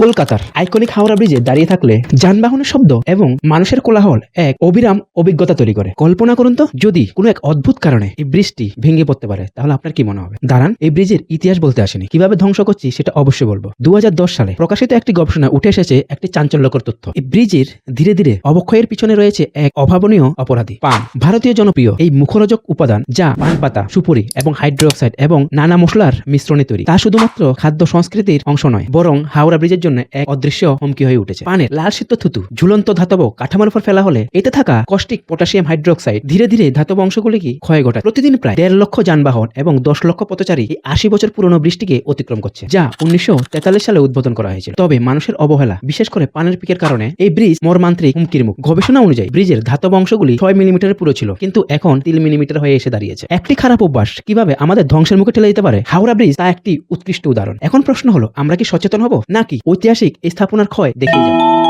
কলকাতার আইকনিক হাওড়া ব্রিজে দাঁড়িয়ে থাকলে যানবাহনের শব্দ এবং মানুষের কোলাহল এক অবিরাম অভিজ্ঞতা তৈরি করে। কল্পনা করুন তো, যদি কোনো এক অদ্ভুত কারণে এই ব্রিজটি ভেঙে পড়তে পারে, তাহলে আপনার কি মনে হবে? দাঁড়ান, এই ব্রিজের ইতিহাস বলতে আসেনি। কীভাবে ধ্বংস করছি সেটা অবশ্যই বলব। দু হাজার দশ সালে প্রকাশিত একটি গবেষণা উঠে এসেছে একটি চাঞ্চল্যকর তথ্য। এই ব্রিজের ধীরে ধীরে অবক্ষয়ের পিছনে রয়েছে এক অভাবনীয় অপরাধী। পান ভারতীয় জনপ্রিয় এই মুখরোচক উপাদান যা পান, পাতা, সুপুরি এবং হাইড্রোক্সাইড এবং নানা মশলার মিশ্রণে তৈরি। তা শুধুমাত্র খাদ্য সংস্কৃতির অংশ নয়, বরং হাওড়া ব্রিজের জন্য এক অদৃশ্য হুমকি হয়ে উঠেছে। পানের লাল সিদ্ধ থুতু, ঝুলন্ত ধাতব কাঠামোর উপর ফেলা হলে এতে থাকা কষ্টিক পটাশিয়াম হাইড্রোক্সাইড ধীরে ধীরে ধাতব অংশগুলিকে ক্ষয় ঘটায়। প্রতিদিন প্রায় দেড় লক্ষ যানবাহন এবং দশ লক্ষ পথচারী এই আশি বছর পুরনো বৃষ্টিকে অতিক্রম করছে, যা উনিশশো সালে উদ্বোধন করা হয়েছিল। তবে মানুষের অবহেলা, বিশেষ করে পানের পিকের কারণে, এই ব্রিজ মর্মান্ত্রিক হুমকির মুখ। গবেষণা অনুযায়ী, ব্রিজের ধাতব অংশগুলি ছয় মিলিমিটারের পুরো ছিল, কিন্তু এখন তিন মিলিমিটার হয়ে এসে দাঁড়িয়েছে। একটি খারাপ অভ্যাস, কীভাবে আমাদের ধ্বংসের মুখে ঠেলে দিতে পারে? হাওড়া ব্রিজ তা একটি উৎকৃষ্ট উদাহরণ। এখন প্রশ্ন হলো, আমরা কি সচেতন হব? নাকি ঐতিহাসিক স্থাপনার ক্ষয় দেখিয়ে যাব